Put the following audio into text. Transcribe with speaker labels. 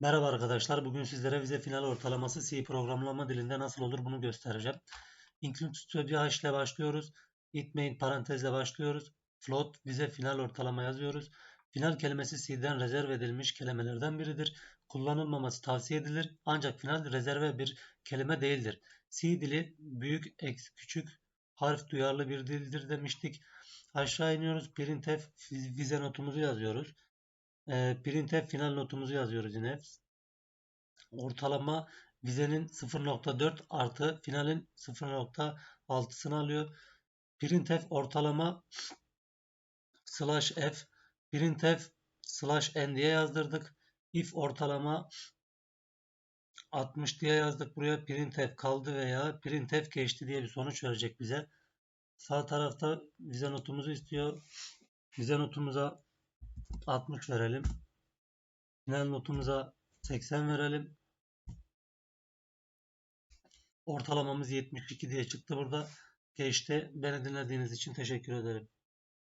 Speaker 1: Merhaba arkadaşlar. Bugün sizlere vize final ortalaması C programlama dilinde nasıl olur bunu göstereceğim. Include Studio H ile başlıyoruz. It main parantezle başlıyoruz. Float vize final ortalama yazıyoruz. Final kelimesi C'den rezerv edilmiş kelimelerden biridir. Kullanılmaması tavsiye edilir. Ancak final rezerve bir kelime değildir. C dili büyük, küçük, harf duyarlı bir dildir demiştik. Aşağı iniyoruz. Printf vize notumuzu yazıyoruz. E, printf final notumuzu yazıyoruz yine. Ortalama vizenin 0.4 artı finalin 0.6'sını alıyor. Printf ortalama slash f printf slash n diye yazdırdık. If ortalama 60 diye yazdık. Buraya printf kaldı veya printf geçti diye bir sonuç verecek bize. Sağ tarafta vize notumuzu istiyor. Vize notumuza 60 verelim. Final notumuza 80 verelim. Ortalamamız 72 diye çıktı burada. Geçti. Beni dinlediğiniz için teşekkür ederim.